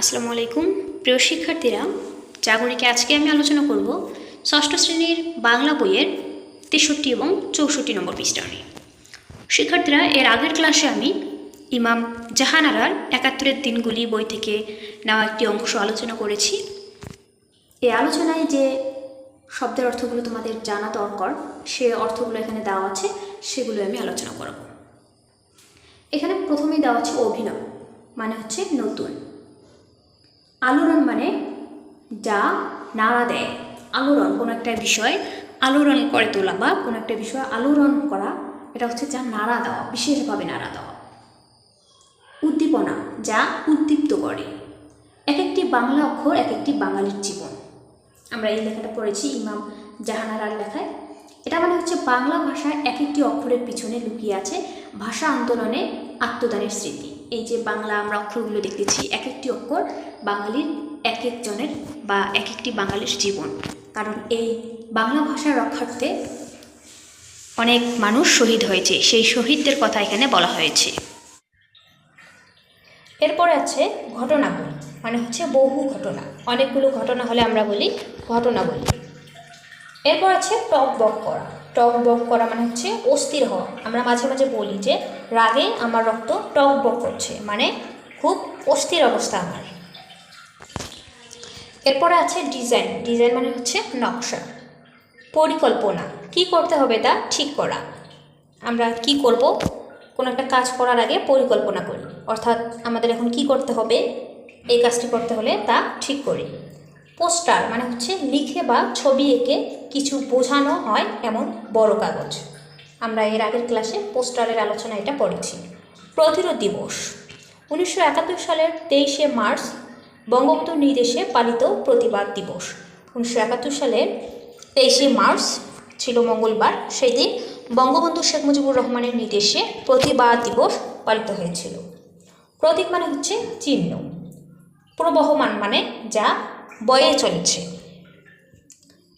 আসসালামু আলাইকুম। প্রিয় শিক্ষার্থীরা, জাগরিকে আজকে আমি আলোচনা করব ষষ্ঠ শ্রেণির বাংলা বইয়ের তেষট্টি এবং চৌষট্টি নম্বর পৃষ্ঠা নিয়ে। শিক্ষার্থীরা, এর আগের ক্লাসে আমি ইমাম জাহানারার একাত্তরের দিনগুলি বই থেকে নেওয়া একটি অংশ আলোচনা করেছি। এই আলোচনায় যে শব্দের অর্থগুলো তোমাদের জানা দরকার, সে অর্থগুলো এখানে দেওয়া আছে, সেগুলো আমি আলোচনা করব। এখানে প্রথমেই দেওয়া আছে অভিনব মানে হচ্ছে নতুন। আলোড়ন মানে যা নাড়া দেয়। আলোড়ন কোনো একটা বিষয় আলোড়ন করে তোলা বা কোনো একটা বিষয় আলোড়ন করা, এটা হচ্ছে যা নাড়া দেওয়া, বিশেষভাবে নাড়া দেওয়া। উদ্দীপনা যা উদ্দীপ্ত করে। এক একটি বাংলা অক্ষর এক একটি বাঙালির জীবন। আমরা এই লেখাটা পড়েছি ইমাম জাহানারার লেখায়। এটা মানে হচ্ছে বাংলা ভাষায় এক একটি অক্ষরের পিছনে লুকিয়ে আছে ভাষা আন্দোলনে আত্মদানের স্মৃতি। এই যে বাংলা আমরা অক্ষরগুলো দেখতেছি এক একটি অক্ষর বাঙালির এক একজনের বা এক একটি বাঙালির জীবন। কারণ এই বাংলা ভাষা রক্ষার্থে অনেক মানুষ শহীদ হয়েছে। সেই শহীদদের কথা এখানে বলা হয়েছে। এরপরে আছে ঘটনাবলী মানে হচ্ছে বহু ঘটনা। অনেকগুলো ঘটনা হলে আমরা বলি ঘটনা বলি। এরপর আছে টক বক করা। টক বক করা মানে হচ্ছে অস্থির হওয়া। আমরা মাঝে মাঝে বলি যে রাগে আমার রক্ত টক বক করছে মানে খুব অস্থির অবস্থা আমার। এরপরে আছে ডিজাইন। ডিজাইন মানে হচ্ছে নকশা। পরিকল্পনা। কি করতে হবে তা ঠিক করা। আমরা কি করব? কোনো একটা কাজ করার আগে পরিকল্পনা করি। অর্থাৎ আমাদের এখন কি করতে হবে? এই কাজটি করতে হলে তা ঠিক করি। পোস্টার মানে হচ্ছে লিখে বা ছবি এঁকে কিছু বোঝানো হয় এমন বড় কাগজ। আমরা এর আগের ক্লাসে পোস্টারের আলোচনা এটা পড়েছি। প্রতিরোধ দিবস। উনিশশো একাত্তর সালের তেইশে মার্চ, বঙ্গবন্ধু নির্দেশে পালিত প্রতিবাদ দিবস। উনিশশো একাত্তর সালের তেইশে মার্চ ছিল মঙ্গলবার। সেই দিন বঙ্গবন্ধু শেখ মুজিবুর রহমানের নির্দেশে প্রতিবাদ দিবস পালিত হয়েছিল। প্রতীক মানে হচ্ছে চিহ্ন। প্রবহমান মানে যা বয়ে চলেছে।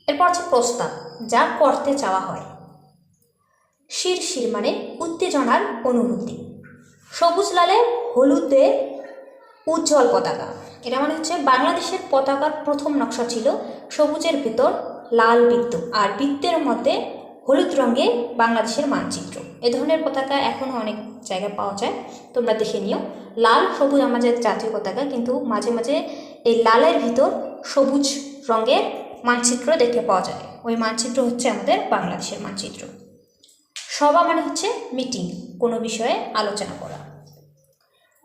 এরপর আছে প্রস্তাব, যা করতে চাওয়া হয়। শির শির মানে উত্তেজনার অনুভূতি। সবুজ লালে হলুদে উজ্জ্বল পতাকা। এটা মানে হচ্ছে বাংলাদেশের পতাকার প্রথম নকশা ছিল সবুজের ভেতর লাল বৃত্ত আর বৃত্তের মধ্যে হলুদ রঙে বাংলাদেশের মানচিত্র। এ ধরনের পতাকা এখনও অনেক জায়গায় পাওয়া যায়। তোমরা দেখে নিও। লাল, সবুজ আমাদের জাতীয় পতাকা, কিন্তু মাঝে মাঝে এই লালের ভিতর সবুজ রঙের মানচিত্র দেখতে পাওয়া যায়। ওই মানচিত্র হচ্ছে আমাদের বাংলাদেশের মানচিত্র। সভা মানে হচ্ছে মিটিং কোনো বিষয়ে আলোচনা করা।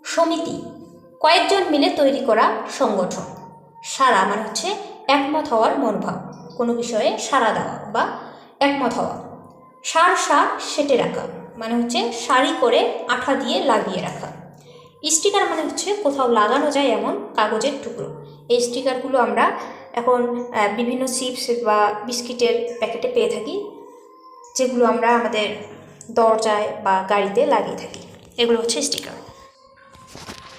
সমিতি, কয়েকজন মিলে তৈরি করা সংগঠন। সারা মানে হচ্ছে একমত হওয়ার মনোভাব, কোনো বিষয়ে সাড়া দেওয়া বা একমত হওয়া। সার সার সেটে রাখা মানে হচ্ছে সারি করে আঠা দিয়ে লাগিয়ে রাখা। স্টিকার মানে হচ্ছে কোথাও লাগানো যায় এমন কাগজের টুকরো। এই স্টিকারগুলো আমরা এখন বিভিন্ন চিপস বা বিস্কিটের প্যাকেটে পেয়ে থাকি, যেগুলো আমরা আমাদের দরজায় বা গাড়িতে লাগিয়ে থাকি। এগুলো হচ্ছে স্টিকার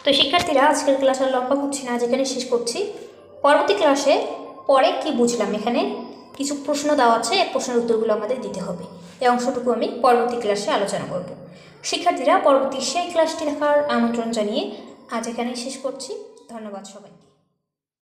তো শিক্ষার্থীরা, আজকের ক্লাস আর লম্বা করছি না যেখানে শেষ করছি। পরবর্তী ক্লাসে পরে কি বুঝলাম এখানে? কিছু প্রশ্ন দেওয়া আছে এই প্রশ্নের উত্তরগুলো আমাদের দিতে হবে। এই অংশটুকু আমি পরবর্তী ক্লাসে আলোচনা করব। শিক্ষার্থীরা, পরবর্তী সেই ক্লাসটি দেখার আমন্ত্রণ জানিয়ে আজ এখানেই শেষ করছি। ধন্যবাদ সবাইকে।